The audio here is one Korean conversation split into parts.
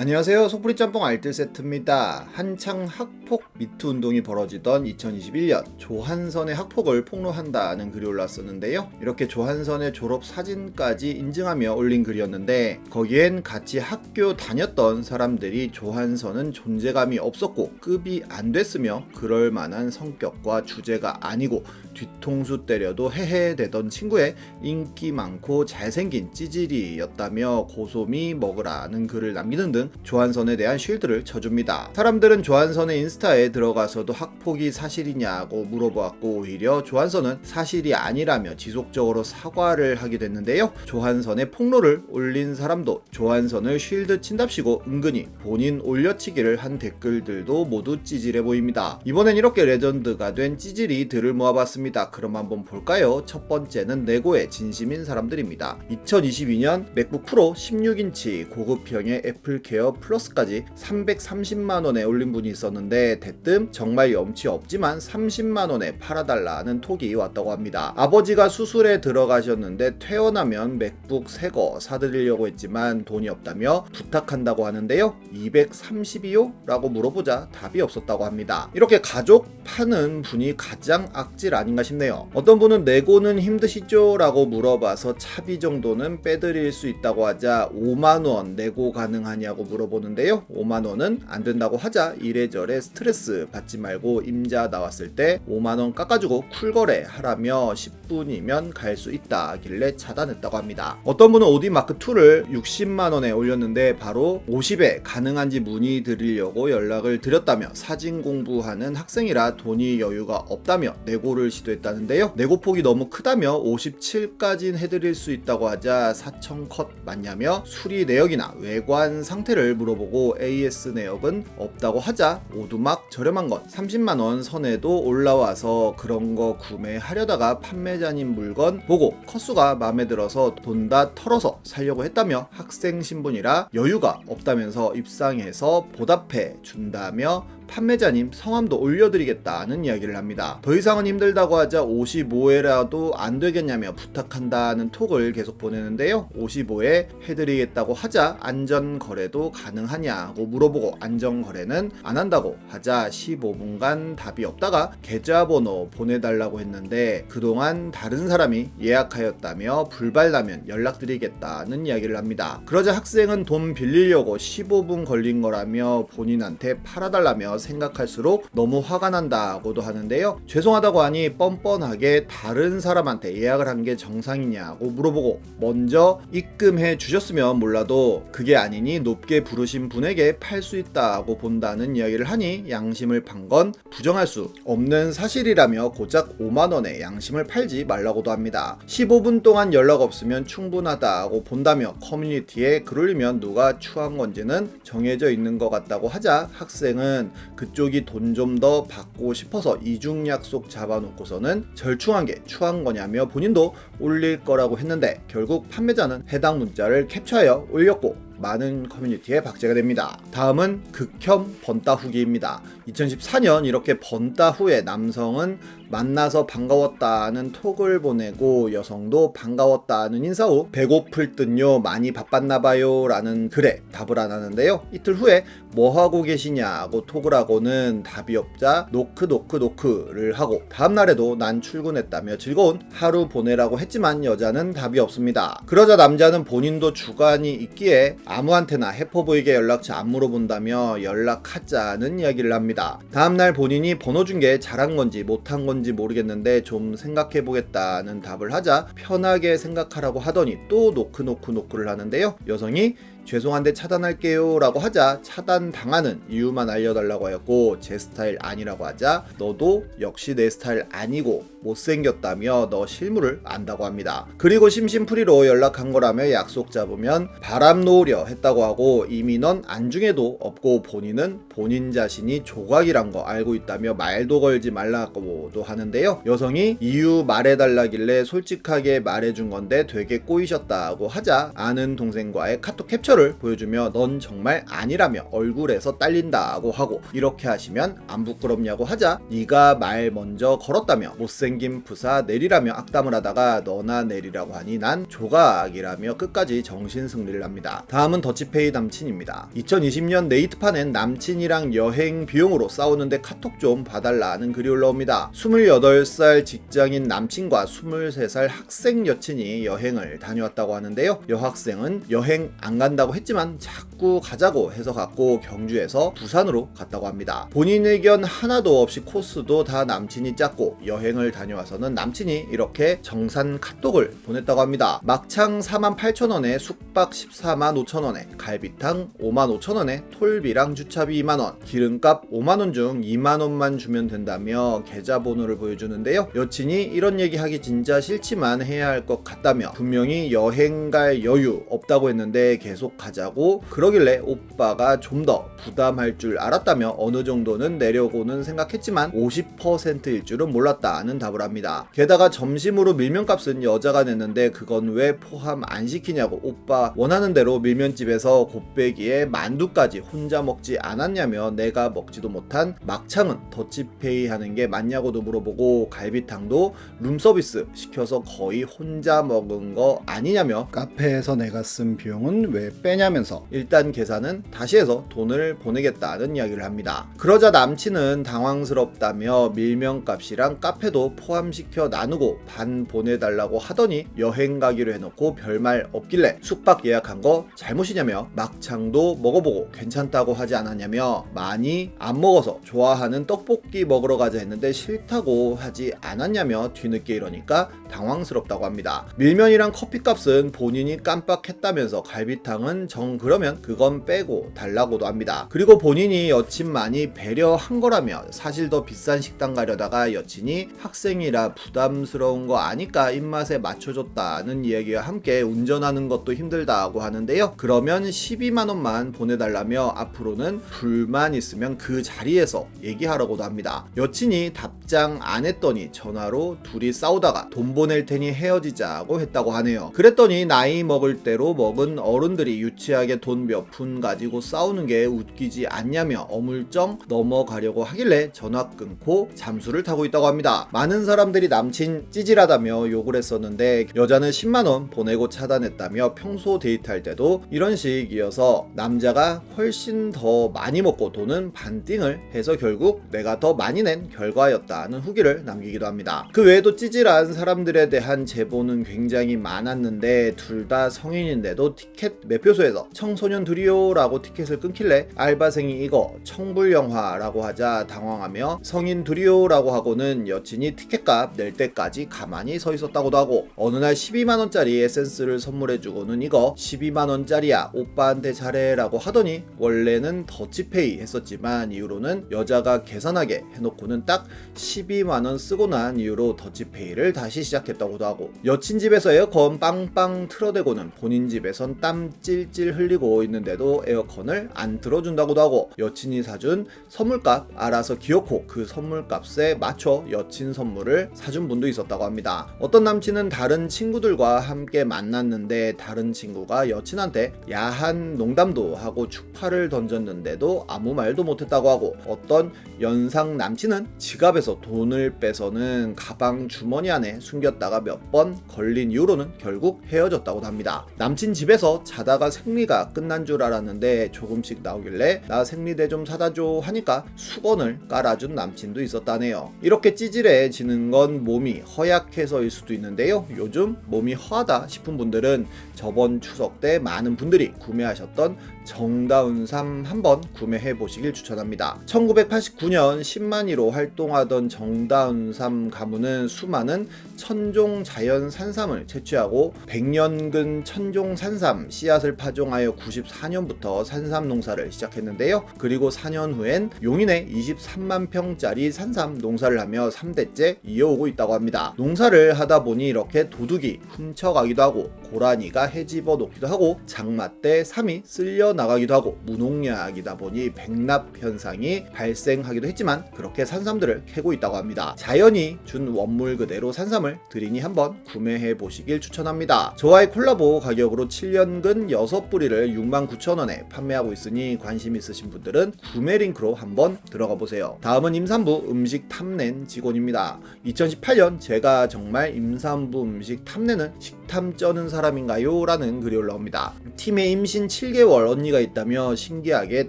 안녕하세요. 속풀이 짬뽕 알뜰 세트입니다. 한창 학폭 미투 운동이 벌어지던 2021년 조한선의 학폭을 폭로한다는 글이 올랐었는데요. 이렇게 조한선의 졸업 사진까지 인증하며 올린 글이었는데 거기엔 같이 학교 다녔던 사람들이 조한선은 존재감이 없었고 급이 안 됐으며 그럴 만한 성격과 주제가 아니고 뒤통수 때려도 헤헤대던 친구의 인기 많고 잘생긴 찌질이였다며 고소미 먹으라는 글을 남기는 등 조한선에 대한 쉴드를 쳐줍니다. 사람들은 조한선의 인스타에 들어가서도 학폭이 사실이냐고 물어보았고 오히려 조한선은 사실이 아니라며 지속적으로 사과를 하게 됐는데요. 조한선의 폭로를 올린 사람도 조한선을 쉴드 친답시고 은근히 본인 올려치기를 한 댓글들도 모두 찌질해 보입니다. 이번엔 이렇게 레전드가 된 찌질이들을 모아봤습니다. 그럼 한번 볼까요? 첫 번째는 네고의 진심인 사람들입니다. 2022년 맥북 프로 16인치 고급형의 애플 케어 플러스까지 330만원에 올린 분이 있었는데 대뜸 정말 염치 없지만 30만원에 팔아달라는 톡이 왔다고 합니다. 아버지가 수술에 들어가셨는데 퇴원하면 맥북 새 거 사드리려고 했지만 돈이 없다며 부탁한다고 하는데요. 230이요? 라고 물어보자 답이 없었다고 합니다. 이렇게 가족 파는 분이 가장 악질 아닌가 싶네요. 어떤 분은 내고는 힘드시죠? 라고 물어봐서 차비 정도는 빼드릴 수 있다고 하자 5만원 내고 가능하냐고 물어보는데요. 5만원은 안 된다고 하자 이래저래 스트레스 받지 말고 임자 나왔을 때 5만원 깎아주고 쿨거래 하라며 10 분이면 갈 수 있다 하길래 차단했다고 합니다. 어떤 분은 오디 마크 2를 60만 원에 올렸는데 바로 50에 가능한지 문의 드리려고 연락을 드렸다며 사진 공부하는 학생이라 돈이 여유가 없다며 내고를 시도했다는데요. 내고 폭이 너무 크다며 57까진 해드릴 수 있다고 하자 4천 컷 맞냐며 수리 내역이나 외관 상태를 물어보고 AS 내역은 없다고 하자 오두막 저렴한 건 30만 원 선에도 올라와서 그런 거 구매하려다가 판매 자님 물건 보고 컷수가 마음에 들어서 돈 다 털어서 살려고 했다며 학생 신분이라 여유가 없다면서 입상해서 보답해 준다며 판매자님 성함도 올려드리겠다는 이야기를 합니다. 더 이상은 힘들다고 하자 55회라도 안 되겠냐며 부탁한다는 톡을 계속 보내는데요. 55회 해드리겠다고 하자 안전거래도 가능하냐고 물어보고 안전거래는 안 한다고 하자 15분간 답이 없다가 계좌번호 보내달라고 했는데 그동안 다른 사람이 예약하였다며 불발나면 연락드리겠다는 이야기를 합니다. 그러자 학생은 돈 빌리려고 15분 걸린 거라며 본인한테 팔아달라며 생각할수록 너무 화가 난다고도 하는데요. 죄송하다고 하니 뻔뻔하게 다른 사람한테 예약을 한 게 정상이냐고 물어보고 먼저 입금해 주셨으면 몰라도 그게 아니니 높게 부르신 분에게 팔 수 있다고 본다는 이야기를 하니 양심을 판 건 부정할 수 없는 사실이라며 고작 5만원에 양심을 팔지 말라고도 합니다. 15분 동안 연락 없으면 충분하다고 본다며 커뮤니티에 글 올리면 누가 추한 건지는 정해져 있는 것 같다고 하자 학생은 그쪽이 돈 좀 더 받고 싶어서 이중 약속 잡아놓고서는 절충한 게 추한 거냐며 본인도 올릴 거라고 했는데 결국 판매자는 해당 문자를 캡처하여 올렸고 많은 커뮤니티에 박제가 됩니다. 다음은 극혐 번따 후기입니다. 2014년 이렇게 번따 후에 남성은 만나서 반가웠다는 톡을 보내고 여성도 반가웠다는 인사 후 배고플 듯요 많이 바빴나봐요 라는 글에 답을 안 하는데요. 이틀 후에 뭐 하고 계시냐고 톡을 하고는 답이 없자 노크 노크 노크를 하고 다음날에도 난 출근했다며 즐거운 하루 보내라고 했지만 여자는 답이 없습니다. 그러자 남자는 본인도 주관이 있기에 아무한테나 해퍼 보이게 연락처 안 물어본다며 연락하자는 이야기를 합니다. 다음날 본인이 번호 준게 잘한 건지 못한 건지 모르겠는데 좀 생각해 보겠다는 답을 하자 편하게 생각하라고 하더니 또 노크 노크 노크를 하는데요. 여성이 죄송한데 차단할게요 라고 하자 차단 당하는 이유만 알려달라고 하였고 제 스타일 아니라고 하자 너도 역시 내 스타일 아니고 못생겼다며 너 실물을 안다고 합니다. 그리고 심심풀이로 연락한 거라며 약속 잡으면 바람 놓으려 했다고 하고 넌 안중에도 없고 본인은 본인 자신이 조각이란 거 알고 있다며 말도 걸지 말라고도 하는데요. 여성이 이유 말해달라길래 솔직하게 말해준 건데 되게 꼬이셨다고 하자 아는 동생과의 카톡 캡처를 보여주며 넌 정말 아니라며 얼굴에서 딸린다고 하고 이렇게 하시면 안 부끄럽냐고 하자 네가 말 먼저 걸었다며 못생긴 부사 내리라며 악담을 하다가 너나 내리라고 하니 난 조각이라며 끝까지 정신 승리를 합니다. 다음 은 더치페이 남친입니다. 2020년 네이트판엔 남친이랑 여행 비용으로 싸우는데 카톡 좀 봐달라는 글이 올라옵니다. 28살 직장인 남친과 23살 학생 여친이 여행을 다녀왔다고 하는데요. 여학생은 여행 안 간다고 했지만 자꾸 가자고 해서 갔고 경주에서 부산으로 갔다고 합니다. 본인 의견 하나도 없이 코스도 다 남친이 짰고 여행을 다녀와서는 남친이 이렇게 정산 카톡을 보냈다고 합니다. 막창 4만 8천 원에 숙박 14만 5천 원에 갈비탕 5만 5천 원에 톨비랑 주차비 2만 원, 기름값 5만 원 중 2만 원만 주면 된다며 계좌번호를 보여주는데요. 여친이 이런 얘기하기 진짜 싫지만 해야 할 것 같다며 분명히 여행 갈 여유 없다고 했는데 계속 가자고 그러길래 오빠가 좀 더 부담할 줄 알았다며 어느 정도는 내려고는 생각했지만 50%일 줄은 몰랐다는 답을 합니다. 게다가 점심으로 밀면값은 여자가 냈는데 그건 왜 포함 안 시키냐고 오빠 원하는 대로 밀면 집에서 곱빼기에 만두까지 혼자 먹지 않았냐며 내가 먹지도 못한 막창은 더치페이 하는 게 맞냐고도 물어보고 갈비탕도 룸서비스 시켜서 거의 혼자 먹은 거 아니냐며 카페에서 내가 쓴 비용은 왜 빼냐면서 일단 계산은 다시 해서 돈을 보내겠다는 이야기를 합니다. 그러자 남친은 당황스럽다며 밀면값이랑 카페도 포함시켜 나누고 반 보내달라고 하더니 여행 가기로 해놓고 별말 없길래 숙박 예약한 거 잘못 이냐며 막창도 먹어보고 괜찮다고 하지 않았냐며 많이 안 먹어서 좋아하는 떡볶이 먹으러 가자 했는데 싫다고 하지 않았냐며 뒤늦게 이러니까 당황스럽다고 합니다. 밀면이랑 커피값은 본인이 깜빡했다면서 갈비탕은 정 그러면 그건 빼고 달라고도 합니다. 그리고 본인이 여친 많이 배려한 거라며 사실 더 비싼 식당 가려다가 여친이 학생이라 부담스러운 거 아니까 입맛에 맞춰줬다는 이야기와 함께 운전하는 것도 힘들다고 하는데요. 그러면 12만 원만 보내달라며 앞으로는 불만 있으면 그 자리에서 얘기하라고도 합니다. 여친이 답장 안 했더니 전화로 둘이 싸우다가 돈 보낼 테니 헤어지자고 했다고 하네요. 그랬더니 나이 먹을 대로 먹은 어른들이 유치하게 돈 몇 푼 가지고 싸우는 게 웃기지 않냐며 어물쩡 넘어가려고 하길래 전화 끊고 잠수를 타고 있다고 합니다. 많은 사람들이 남친 찌질하다며 욕을 했었는데 여자는 10만원 보내고 차단했다며 평소 데이트할 때도 이런 식이어서 남자가 훨씬 더 많이 먹고 돈은 반띵을 해서 결국 내가 더 많이 낸 결과였다는 후기를 남기기도 합니다. 그 외에도 찌질한 사람들에 대한 제보는 굉장히 많았는데 둘 다 성인인데도 티켓 매표소에서 청소년 둘이요라고 티켓을 끊길래 알바생이 이거 청불 영화라고 하자 당황하며 성인 둘이요라고 하고는 여친이 티켓값 낼 때까지 가만히 서 있었다고도 하고 어느 날 12만 원짜리 에센스를 선물해주고는 이거 12만 원짜리 야 오빠한테 잘해라고 하더니 원래는 더치페이 했었지만 이후로는 여자가 계산하게 해놓고는 딱 12만 원 쓰고 난 이후로 더치페이를 다시 시작했다고도 하고 여친 집에서 에어컨 빵빵 틀어대고는 본인 집에선 땀 찔찔 흘리고 있는데도 에어컨을 안 틀어준다고도 하고 여친이 사준 선물값 알아서 기어코 그 선물값에 맞춰 여친 선물을 사준 분도 있었다고 합니다. 어떤 남친은 다른 친구들과 함께 만났는데 다른 친구가 여친한테 야한 농담도 하고 축파를 던졌는데도 아무 말도 못했다고 하고 어떤 연상 남친은 지갑에서 돈을 빼서는 가방 주머니 안에 숨겼다가 몇 번 걸린 이후로는 결국 헤어졌다고 합니다. 남친 집에서 자다가 생리가 끝난 줄 알았는데 조금씩 나오길래 나 생리대 좀 사다 줘 하니까 수건을 깔아준 남친도 있었다네요. 이렇게 찌질해지는 건 몸이 허약해서일 수도 있는데요. 요즘 몸이 허하다 싶은 분들은 저번 추석 때 많은 분들이 구매하셨던 정다운삼 한번 구매해 보시길 추천합니다. 1989년 10만위로 활동하던 정다운삼 가문은 수많은 천종 자연 산삼을 채취하고 백년근 천종 산삼 씨앗을 파종하여 2014년부터 산삼 농사를 시작했는데요. 그리고 4년 후엔 용인에 23만 평짜리 산삼 농사를 하며 3대째 이어오고 있다고 합니다. 농사를 하다 보니 이렇게 도둑이 훔쳐가기도 하고 고라니가 해집어 놓기도 하고 장마 때 삼이 쓸려 나가기도 하고 무농약이다 보니 백납 현상이 발생하기도 했지만 그렇게 산삼들을 캐고 있다고 합니다. 자연이 준 원물 그대로 산삼을 드리니 한번 구매해 보시길 추천합니다. 저와의 콜라보 가격으로 7년근 6뿌리를 69,000원에 판매하고 있으니 관심 있으신 분들은 구매 링크로 한번 들어가 보세요. 다음은 임산부 음식 탐낸 직원입니다. 2018년 제가 정말 임산부 음식 탐내는 식탐 쩌는 사람인가요? 라는 글이 올라옵니다. 팀에 임신 7개월 언니가 있다며 신기하게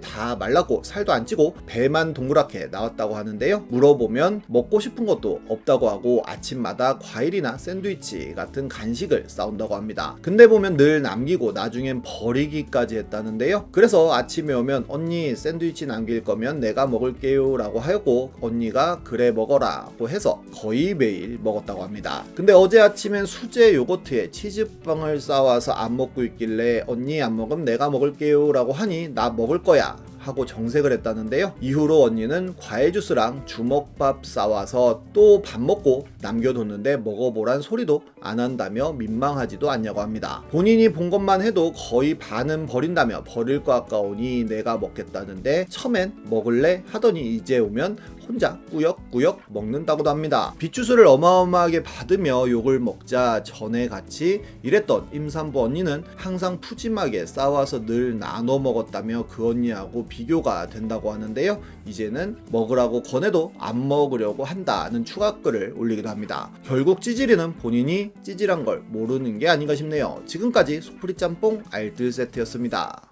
다 말랐고 살도 안 찌고 배만 동그랗게 나왔다고 하는데요. 물어보면 먹고 싶은 것도 없다고 하고 아침마다 과일이나 샌드위치 같은 간식을 싸온다고 합니다. 근데 보면 늘 남기고 나중엔 버리기까지 했다는데요. 그래서 아침에 오면 언니 샌드위치 남길 거면 내가 먹을게요 라고 하였고 언니가 그래 먹어라고 해서 거의 매일 먹었다고 합니다. 근데 어제 아침엔 수제 요거트에 치즈빵을 싸와서 안 먹고 있길래 언니 안 먹으면 내가 먹을게요 라고 하니 나 먹을 거야 하고 정색을 했다는데요. 이후로 언니는 과일 주스랑 주먹밥 싸와서 또 밥 먹고 남겨뒀는데 먹어보란 소리도 안 한다며 민망하지도 않냐고 합니다. 본인이 본 것만 해도 거의 반은 버린다며 버릴 거 아까우니 내가 먹겠다는데 처음엔 먹을래 하더니 이제 오면 혼자 꾸역꾸역 먹는다고도 합니다. 빗주스를 어마어마하게 받으며 욕을 먹자 전에 같이 일했던 임산부 언니는 항상 푸짐하게 싸와서 늘 나눠 먹었다며 그 언니하고 비교가 된다고 하는데요. 이제는 먹으라고 권해도 안 먹으려고 한다는 추가 글을 올리기도 합니다. 결국 찌질이는 본인이 찌질한 걸 모르는 게 아닌가 싶네요. 지금까지 소프리 짬뽕 알뜰 세트였습니다.